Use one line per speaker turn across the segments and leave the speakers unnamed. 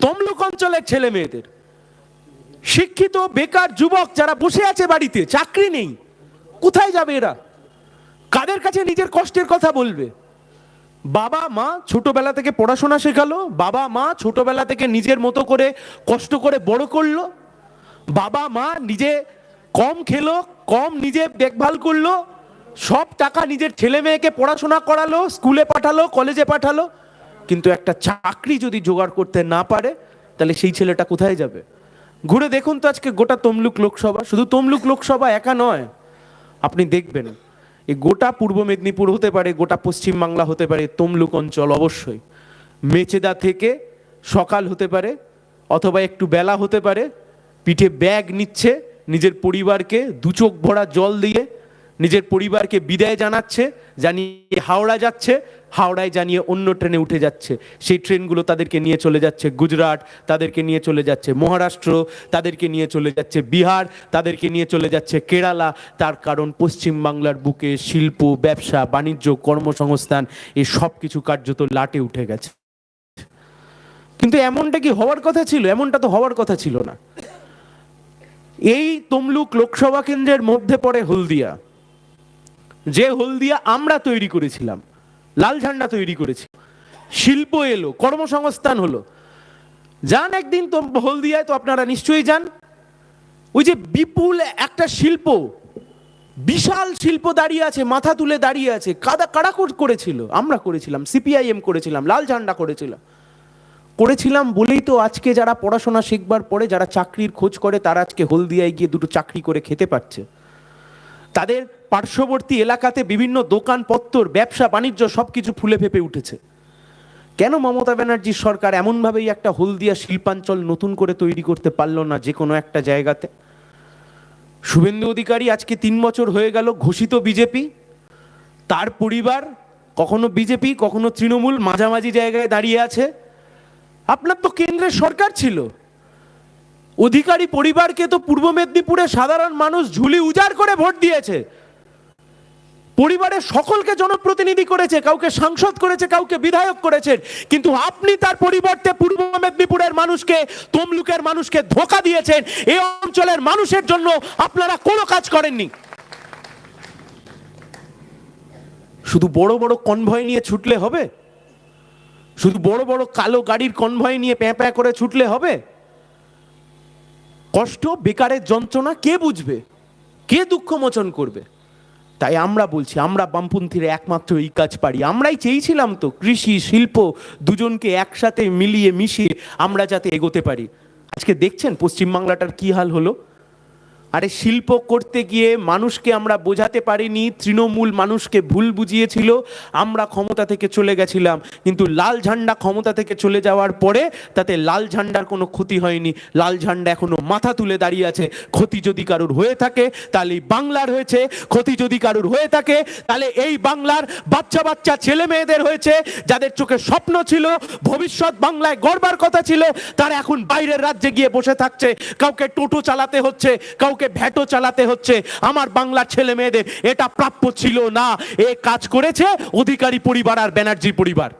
তমলুক অঞ্চলের ছেলে মেয়েদের। শিক্ষিত, বেকার যুবক যারা বসে আছে বাড়িতে, চাকরি নেই, কোথায় যাবে এরা? কাদের কাছে নিজের কষ্টের কথা বলবে? বাবা, মা ছোটবেলা থেকে পড়াশোনা শেখালো, বাবা, মা ছোটবেলা থেকে নিজের মতো করে কষ্ট করে বড় করল, বাবা, মা নিজে কম খেলো, কম নিজে দেখভাল করল, সব টাকা নিজের ছেলে মেয়েকে পড়াশোনা করালো, স্কুলে পাঠালো, কলেজে পাঠালো কিন্তু একটা চাকরি যদি জোগাড় করতে না পারে, তাহলে সেই ছেলেটা কোথায় যাবে? ঘুরে দেখুন তো আজকে গোটা তমলুক লোকসভা। শুধু তমলুক লোকসভা একা নয়, আপনি দেখবেন এই গোটা পূর্ব মেদিনীপুর হতে পারে, গোটা পশ্চিম বাংলা হতে পারে, তমলুক অঞ্চল অবশ্যই। মেচেদা থেকে সকাল হতে পারে, অথবা একটু বেলা হতে পারে, পিঠে ব্যাগ নিচ্ছে, নিজের পরিবারকে দু চোখ ভরা জল দিয়ে নিজের পরিবারকে বিদায় জানাচ্ছে, জানিয়ে হাওড়া যাচ্ছে, হাওড়ায় জানিয়ে অন্য ট্রেনে উঠে যাচ্ছে। সেই ট্রেনগুলো তাদেরকে নিয়ে চলে যাচ্ছে গুজরাট, তাদেরকে নিয়ে চলে যাচ্ছে মহারাষ্ট্র, তাদেরকে নিয়ে চলে যাচ্ছে বিহার, তাদেরকে নিয়ে চলে যাচ্ছে কেরালা। তার কারণ পশ্চিম বাংলার বুকে শিল্প, ব্যবসা, বাণিজ্য, কর্মসংস্থান, এই সব কিছু কার্যত লাটে উঠে গেছে। কিন্তু এমনটা কি হওয়ার কথা ছিল? এমনটা তো হওয়ার কথা ছিল না। এই তমলুক লোকসভা কেন্দ্রের মধ্যে পড়ে হলদিয়া। যে হলদিয়া আমরা তৈরি করেছিলাম, লাল ঝান্ডা তৈরি করেছি, শিল্প এলো, কর্মসংস্থান হলো। যান একদিন তো হলদিয়ায় তো আপনারা নিশ্চয়ই যান। ওই যে বিপুল একটা শিল্প, বিশাল শিল্প দাঁড়িয়ে আছে, মাথা তুলে দাঁড়িয়ে আছে, কাদা কারা কর- করেছিল, আমরা করেছিলাম, সিপিআইএম করেছিলাম, লাল ঝান্ডা করেছিলাম। করেছিলাম বলেই তো আজকে যারা পড়াশোনা শিখবার পরে, যারা চাকরির খোঁজ করে, তারা আজকে হলদিয়ায় গিয়ে দুটো চাকরি করে খেতে পারছে। তাদের পার্শ্ববর্তী এলাকাতে বিভিন্ন দোকানপত্তর ব্যবসা, বাণিজ্য সব কিছু ফুলে ফেপে উঠেছে। কেন মমতা ব্যানার্জির সরকার এমনভাবেই একটা হলদিয়া শিল্পাঞ্চল নতুন করে তৈরি করতে পারল না যে কোনো একটা জায়গাতে? শুভেন্দু অধিকারী আজকে তিন বছর হয়ে গেল ঘোষিত বিজেপি। তার পরিবার, কখনো বিজেপি, কখনো তৃণমূল মাঝামাঝি জায়গায় দাঁড়িয়ে আছে। আপনার তো কেন্দ্রের সরকার ছিল। অধিকারী পরিবারকে তো পূর্ব মেদিনীপুরে সাধারণ মানুষ ঝুলি উজাড় করে ভোট দিয়েছে। পরিবারের সকলকে জনপ্রতিনিধি করেছে, কাউকে সাংসদ করেছে, কাউকে বিধায়ক করেছেন কিন্তু আপনি তার পরিবর্তে পূর্ব মেদিনীপুরের মানুষকে, তমলুকের মানুষকে ধোকা দিয়েছেন। এই অঞ্চলের মানুষের জন্য আপনারা কোনো কাজ করেননি। শুধু বড় বড় কনভয় নিয়ে ছুটলে হবে? শুধু বড় বড় কালো গাড়ির কনভয় নিয়ে প্যাঁ প্যাঁ করে ছুটলে হবে? কষ্ট, বেকারের যন্ত্রণা কে বুঝবে? কে দুঃখ মোচন করবে? তাই আমরা বলছি, আমরা বামপন্থীরা একমাত্র এই কাজ পারি। আমরাই চেয়েছিলাম তো কৃষি, শিল্প দুজনকে একসাথে মিলিয়ে মিশিয়ে আমরা যাতে এগোতে পারি। আজকে দেখছেন পশ্চিমবাংলাটার কী হাল হলো? আরে শিল্প করতে গিয়ে মানুষকে আমরা বোঝাতে পারিনি, তৃণমূল মানুষকে ভুল বুঝিয়েছিল, আমরা ক্ষমতা থেকে চলে গেছিলাম। কিন্তু লাল ঝান্ডা ক্ষমতা থেকে চলে যাওয়ার পরে তাতে লাল ঝান্ডার কোনো ক্ষতি হয়নি। লাল ঝান্ডা এখনও মাথা তুলে দাঁড়িয়ে আছে। ক্ষতি যদি কারুর হয়ে থাকে, তাহলে বাংলার হয়েছে। ক্ষতি যদি কারুর হয়ে থাকে, তাহলে এই বাংলার বাচ্চা বাচ্চা ছেলে মেয়েদের হয়েছে। যাদের চোখে স্বপ্ন ছিল, ভবিষ্যৎ বাংলায় গড়বার কথা ছিল, তারা এখন বাইরের রাজ্যে গিয়ে বসে থাকছে। কাউকে টোটো চালাতে হচ্ছে, কাউকে ভ্যাটো চালাতে হচ্ছে। আমার বাংলার ছেলে মেয়েদের, এটা প্রাপ্য ছিল না। এ কাজ করেছে অধিকারী পরিবার আর ব্যানার্জি পরিবার।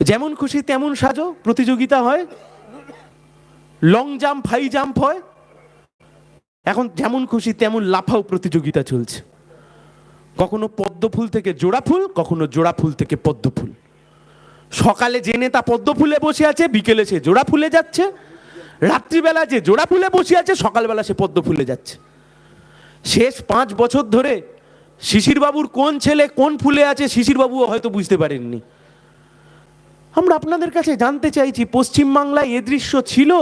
যেমন খুশি তেমন সাজো, প্রতিযোগিতা হয়। লং জাম্প, হাই জাম্প হয়। এখন যেমন খুশি তেমন লাফাও প্রতিযোগিতা চলছে। কখনো পদ্ম ফুল থেকে জোড়া ফুল, কখনো জোড়া ফুল থেকে পদ্ম ফুল। সকালে যে নেতা পদ্ম ফুলে বসে আছে, বিকেলে সে জোড়া ফুলে যাচ্ছে। রাত্রিবেলা যে জোড়া ফুলে বসে আছে, সকালবেলা সে পদ্ম ফুলে যাচ্ছে। শেষ পাঁচ বছর ধরে শিশিরবাবুর কোন ছেলে কোন ফুলে আছে, শিশিরবাবুও হয়তো বুঝতে পারেননি। আমরা আপনাদের কাছে জানতে চাইছি, পশ্চিমবাংলায় এ দৃশ্য ছিল?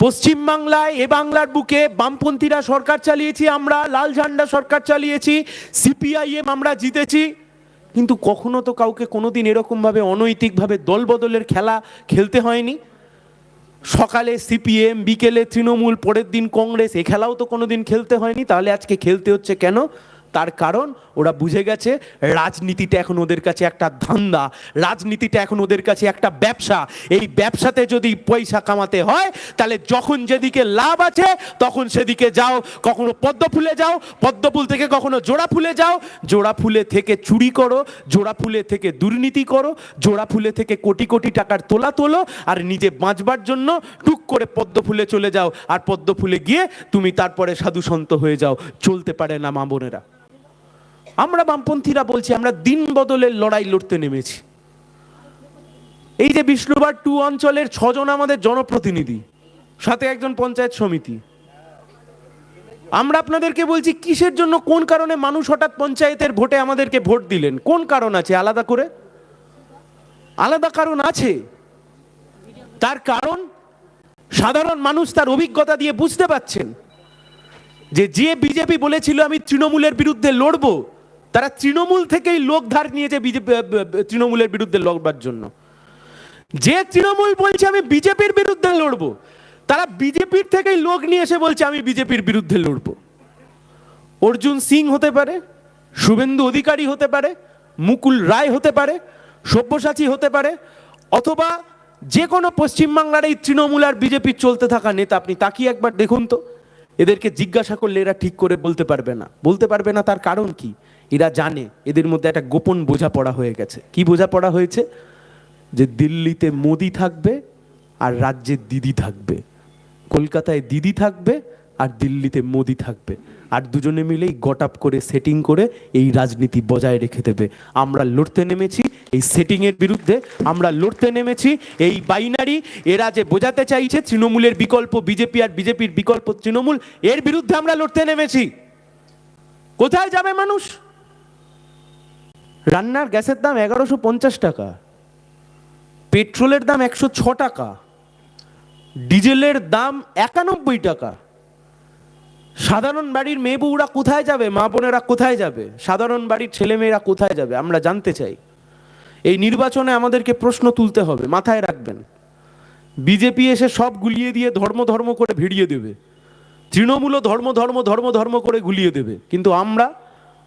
পশ্চিমবাংলায় এ বাংলার বুকে বামপন্থীরা সরকার চালিয়েছি আমরা, লাল ঝান্ডা সরকার চালিয়েছি, সিপিআইএম আমরা জিতেছি। কিন্তু কখনো তো কাউকে কোনোদিন এরকমভাবে অনৈতিকভাবে দলবদলের খেলা খেলতে হয়নি। সকালে সিপিএম, বিকেলে তৃণমূল, পরের দিন কংগ্রেস, এ খেলাও তো কোনোদিন খেলতে হয়নি, তাহলে আজকে খেলতে হচ্ছে কেন? তার কারণ ওরা বুঝে গেছে রাজনীতিটা এখন ওদের কাছে একটা ধান্দা, রাজনীতিটা এখন ওদের কাছে একটা ব্যবসা। এই ব্যবসাতে যদি পয়সা কামাতে হয়, তাহলে যখন যেদিকে লাভ আছে, তখন সেদিকে যাও। কখনো পদ্ম ফুলে যাও, পদ্ম ফুল থেকে কখনো জোড়া ফুলে যাও। জোড়া ফুলে থেকে চুরি করো, জোড়া ফুলে থেকে দুর্নীতি করো, জোড়া ফুলে থেকে কোটি কোটি টাকার তোলা তোলো আর নিজে বাঁচবার জন্য টুক করে পদ্ম ফুলে চলে যাও। আর পদ্ম ফুলে গিয়ে তুমি তারপরে সাধু সন্ত হয়ে যাও। চলতে পারে না, মা বোনেরা। আমরা বামপন্থীরা বলছি, আমরা দিন বদলের লড়াই লড়তে নেমেছি। এই যে বিষ্ণুবার টু অঞ্চলের ছজন আমাদের জনপ্রতিনিধি, সাথে একজন পঞ্চায়েত সমিতি। আমরা আপনাদেরকে বলছি, কিসের জন্য, কোন কারণে মানুষ হঠাৎ পঞ্চায়েতের ভোটে আমাদেরকে ভোট দিলেন? কোন কারণ আছে? আলাদা করে? আলাদা কারণ আছে। তার কারণ, সাধারণ মানুষ তার অভিজ্ঞতা দিয়ে বুঝতে পাচ্ছেন যে যে বিজেপি বলেছিল, আমি তৃণমূলের বিরুদ্ধে লড়বো তারা তৃণমূল থেকেই লোক ধার নিয়েছে বিজেপি তৃণমূলের বিরুদ্ধে লড়বার জন্য। যে তৃণমূল বলছে, আমি বিজেপির বিরুদ্ধে লড়বো। তারা বিজেপির থেকেই লোক নিয়ে এসে বলছে, আমি বিজেপির বিরুদ্ধে লড়বো। অর্জুন সিং হতে পারে, শুভেন্দু অধিকারী হতে পারে, মুকুল রায় হতে পারে, সব্যসাচী হতে পারে, অথবা যে কোনো পশ্চিমবাংলার এই তৃণমূল আর বিজেপির চলতে থাকা নেতা, আপনি তাকিয়ে একবার দেখুন তো। এদেরকে জিজ্ঞাসা করলে এরা ঠিক করে বলতে পারবে না। বলতে পারবে না তার কারণ কি? এরা জানে, এদের মধ্যে একটা গোপন বোঝাপড়া হয়ে গেছে। কি বোঝাপড়া হয়েছে? যে দিল্লিতে মোদি থাকবে আর রাজ্যে দিদি থাকবে। কলকাতায় দিদি থাকবে আর দিল্লিতে মোদি থাকবে। আর দুজনে মিলেই গট আপ করে, সেটিং করে এই রাজনীতি বজায় রেখে দেবে। আমরা লড়তে নেমেছি এই সেটিংয়ের বিরুদ্ধে, আমরা লড়তে নেমেছি এই বাইনারি। এরা যে বোঝাতে চাইছে তৃণমূলের বিকল্প, বিজেপি আর বিজেপির বিকল্প তৃণমূল, এর বিরুদ্ধে আমরা লড়তে নেমেছি। কোথায় যাবে মানুষ? রান্নার গ্যাসের দাম এগারোশো পঞ্চাশ টাকা, পেট্রোলের দাম একশো ছ টাকা, ডিজেলের দাম একানব্বই টাকা। সাধারণ বাড়ির মেয়ে বউরা কোথায় যাবে? মা বোনেরা কোথায় যাবে? সাধারণ বাড়ির ছেলেমেয়েরা কোথায় যাবে? আমরা জানতে চাই। এই নির্বাচনে আমাদেরকে প্রশ্ন তুলতে হবে, মাথায় রাখবেন। বিজেপি এসে সব গুলিয়ে দিয়ে ধর্ম ধর্ম করে ভিড়িয়ে দেবে। তৃণমূলও ধর্ম ধর্ম ধর্ম ধর্ম করে গুলিয়ে দেবে। কিন্তু আমরা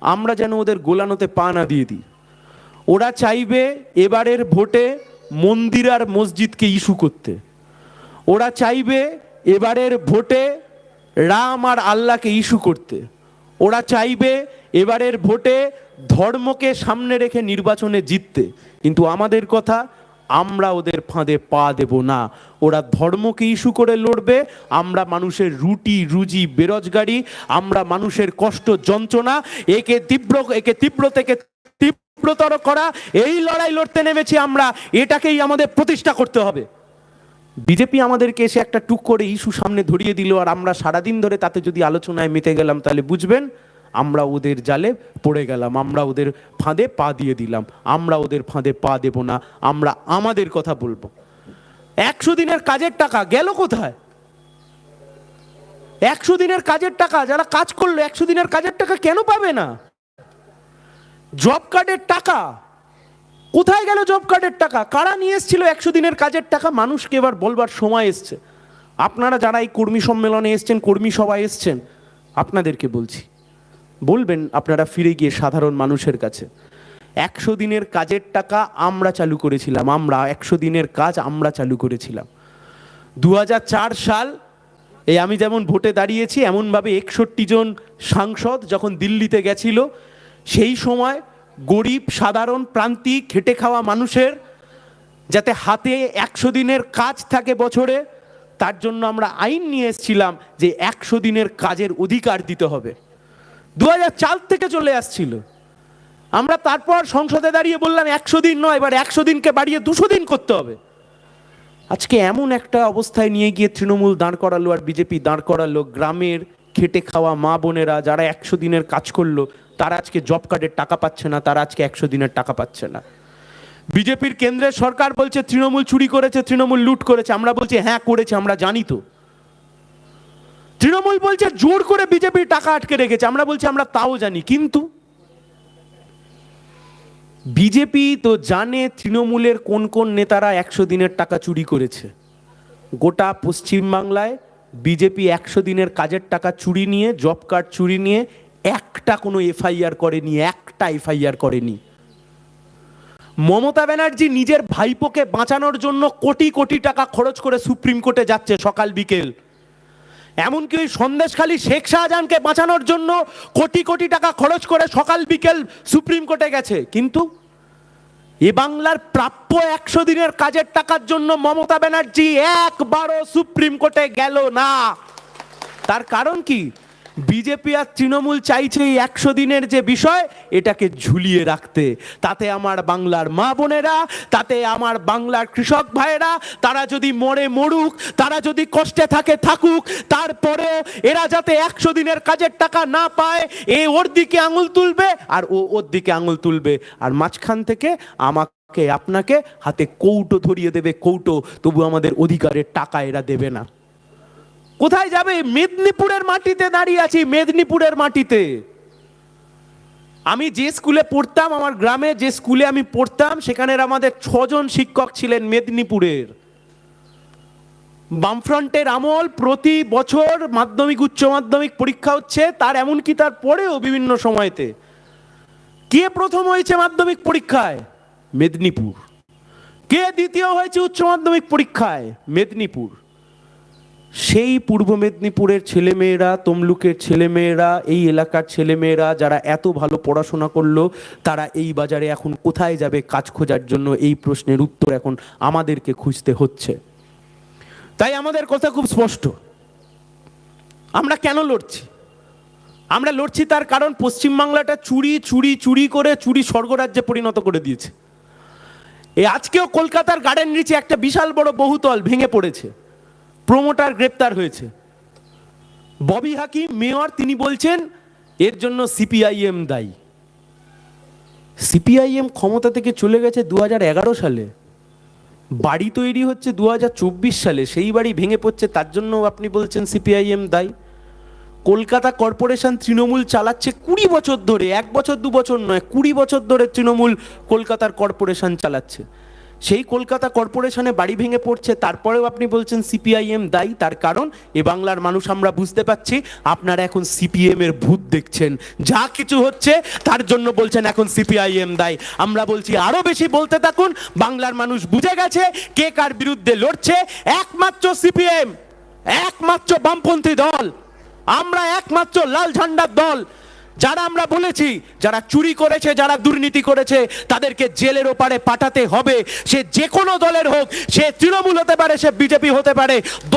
আমরা যেন ওদের গোলানোতে পা না দিয়ে দিই। ওরা চাইবে এবারের ভোটে মন্দির আর মসজিদকে ইস্যু করতে। ওরা চাইবে এবারের ভোটে রাম আর আল্লাহকে ইস্যু করতে। ওরা চাইবে এবারের ভোটে ধর্মকে সামনে রেখে নির্বাচনে জিততে। কিন্তু আমাদের কথা আমরা ওদের ফাঁদে পা দেব না। ওরা ধর্মকে ইস্যু করে লড়বে, আমরা মানুষের রুটি, রুজি, বেরোজগারি, আমরা মানুষের কষ্ট, যন্ত্রণা, একে তীব্র একে তীব্র থেকে তীব্রতর করা, এই লড়াই লড়তে নেমেছি আমরা, এটাকেই আমাদের প্রতিষ্ঠা করতে হবে। বিজেপি আমাদেরকে এসে একটা টুক করে ইস্যু সামনে ধরিয়ে দিল, আর আমরা সারাদিন ধরে তাতে যদি আলোচনায় মেতে গেলাম, তাহলে বুঝবেন আমরা ওদের জালে পড়ে গেলাম, আমরা ওদের ফাঁদে পা দিয়ে দিলাম, আমরা ওদের ফাঁদে পা দেব না, আমরা আমাদের কথা বলব। একশো দিনের কাজের টাকা গেল কোথায়? একশো দিনের কাজের টাকা, যারা কাজ করল, একশো দিনের কাজের টাকা কেন পাবে না? জব কার্ডের টাকা, কোথায় গেল জব কার্ডের টাকা? কারা নিয়ে এসেছিল একশো দিনের কাজের টাকা? মানুষকে এবার বলবার সময় এসছে। আপনারা যারা এই কর্মী সম্মেলনে এসছেন, কর্মী সভায় এসছেন, আপনাদেরকে বলছি বলবেন, আপনারা ফিরে গিয়ে সাধারণ মানুষের কাছে। একশো দিনের কাজের টাকা আমরা চালু করেছিলাম, আমরা একশো দিনের কাজ আমরা চালু করেছিলাম। দু হাজার চার সাল এই আমি যেমন ভোটে দাঁড়িয়েছি, এমনভাবে একষট্টি জন সাংসদ যখন দিল্লিতে গেছিল, সেই সময় গরিব, সাধারণ, প্রান্তিক, খেটে খাওয়া মানুষের যাতে হাতে একশো দিনের কাজ থাকে বছরে, তার জন্য আমরা আইন নিয়ে এসেছিলাম যে একশো দিনের কাজের অধিকার দিতে হবে। দু চাল থেকে চলে আসছিল। আমরা তারপর সংসদে দাঁড়িয়ে বললাম, একশো দিন নয়, এবার একশো দিনকে বাড়িয়ে দুশো দিন করতে হবে। আজকে এমন একটা অবস্থায় নিয়ে গিয়ে তৃণমূল দাঁড় করালো আর বিজেপি দাঁড় করালো। গ্রামের খেটে খাওয়া মা বোনেরা যারা একশো দিনের কাজ করল, তারা আজকে জব কার্ডের টাকা পাচ্ছে না, তারা আজকে একশো দিনের টাকা পাচ্ছে না। বিজেপির কেন্দ্রের সরকার বলছে, তৃণমূল চুরি করেছে, তৃণমূল লুট করেছে। আমরা বলছি হ্যাঁ করেছে, আমরা জানি তো। তৃণমূল বলছে জোর করে বিজেপি টাকা আটকে রেখেছে। আমরা বলছি, আমরা তাও জানি, কিন্তু বিজেপি তো জানে তৃণমূলের কোন কোন নেতারা একশো দিনের টাকা চুরি করেছে। গোটা পশ্চিমবাংলায় বিজেপি একশো দিনের কাজের টাকা চুরি নিয়ে, জব কার্ড চুরি নিয়ে, একটা কোনো এফআইআর করেনি, একটা এফআইআর করেনি। মমতা ব্যানার্জি নিজের ভাইপোকে বাঁচানোর জন্য কোটি কোটি টাকা খরচ করে সুপ্রিম কোর্টে যাচ্ছে সকাল বিকেল। এমনকি ওই সন্দেশখালী শেখ শাহজাহানকে বাঁচানোর জন্য কোটি কোটি টাকা খরচ করে সকাল বিকেল সুপ্রিম কোর্টে গেছে। কিন্তু এ বাংলার প্রাপ্য একশো দিনের কাজের টাকার জন্য মমতা ব্যানার্জি একবারও সুপ্রিম কোর্টে গেল না। তার কারণ কি? বিজেপি আর তৃণমূল চাইছে এই একশো দিনের যে বিষয়, এটাকে ঝুলিয়ে রাখতে। তাতে আমার বাংলার মা বোনেরা, তাতে আমার বাংলার কৃষক ভাইয়েরা, তারা যদি মরে মরুক, তারা যদি কষ্টে থাকে থাকুক তারপরে এরা যাতে একশো দিনের কাজের টাকা না পায়, এ ওর দিকে আঙুল তুলবে আর ও ওর দিকে আঙুল তুলবে। আর মাঝখান থেকে আমাকে, আপনাকে হাতে কৌটো ধরিয়ে দেবে, কৌটো। তবু আমাদের অধিকারের টাকা এরা দেবে না। কোথায় যাবে? মেদিনীপুরের মাটিতে দাঁড়িয়ে আছি, মেদিনীপুরের মাটিতে। আমি যে স্কুলে পড়তাম, আমার গ্রামে যে স্কুলে আমি পড়তাম, সেখানের আমাদের ছজন শিক্ষক ছিলেন মেদিনীপুরের। বামফ্রন্টের আমল প্রতি বছর মাধ্যমিক, উচ্চ মাধ্যমিক পরীক্ষা হচ্ছে, তার এমনকি তার পরেও বিভিন্ন সময়তে। কে প্রথম হয়েছে মাধ্যমিক পরীক্ষায়? মেদিনীপুর। কে দ্বিতীয় হয়েছে উচ্চ মাধ্যমিক পরীক্ষায়? মেদিনীপুর। সেই পূর্ব মেদিনীপুরের ছেলেমেয়েরা, তমলুকের ছেলেমেয়েরা, এই এলাকার ছেলেমেয়েরা যারা এত ভালো পড়াশোনা করল, তারা এই বাজারে এখন কোথায় যাবে কাজ খোঁজার জন্য? এই প্রশ্নের উত্তর এখন আমাদেরকে খুঁজতে হচ্ছে। তাই আমাদের কথা খুব স্পষ্ট। আমরা কেন লড়ছি? আমরা লড়ছি তার কারণ পশ্চিমবাংলাটা চুরি চুরি চুরি করে চুরি স্বর্গরাজ্যে পরিণত করে দিয়েছে। এই আজকেও কলকাতার গার্ডেন নিচে একটা বিশাল বড় বহুতল ভেঙে পড়েছে। প্রমোটার গ্রেপ্তার হয়েছে। ববি হাকিম, মেয়র, তিনি বলছেন, এর জন্য সিপিআইএম দায়ী। সিপিআইএম ক্ষমতা থেকে চলে গেছে দু হাজার এগারো সালে। বাড়ি তৈরি হচ্ছে দুহাজার চব্বিশ সালে। সেই বাড়ি ভেঙে পড়ছে, তার জন্য আপনি বলছেন সিপিআইএম দায়ী। কলকাতা কর্পোরেশন তৃণমূল চালাচ্ছে কুড়ি বছর ধরে, এক বছর, দু বছর নয়, কুড়ি বছর ধরে তৃণমূল কলকাতার কর্পোরেশন চালাচ্ছে। সেই কলকাতা কর্পোরেশনে বাড়ি ভেঙে পড়ছে, তারপরেও আপনি বলছেন সিপিআইএম দায়ী, তার কারণ এ বাংলার মানুষ আমরা বুঝতে পারছি আপনারা এখন সিপিএম এর ভূত দেখছেন। যা কিছু হচ্ছে, তার জন্য বলছেন এখন সিপিআইএম দায়ী। আমরা বলছি আরও বেশি বলতে থাকুন, বাংলার মানুষ বুঝে গেছে কে কার বিরুদ্ধে লড়ছে। একমাত্র সিপিএম, একমাত্র বামপন্থী দল, আমরা একমাত্র লাল ঝান্ডার দল। যারা আমরা বলেছি, যারা চুরি করেছে, যারা দুর্নীতি করেছে, তাদেরকে জেলের ওপারে পাঠাতে হবে। সে যে কোনো দলের হোক, সে তৃণমূল হতে পারে, সে বিজেপি হতে পারে।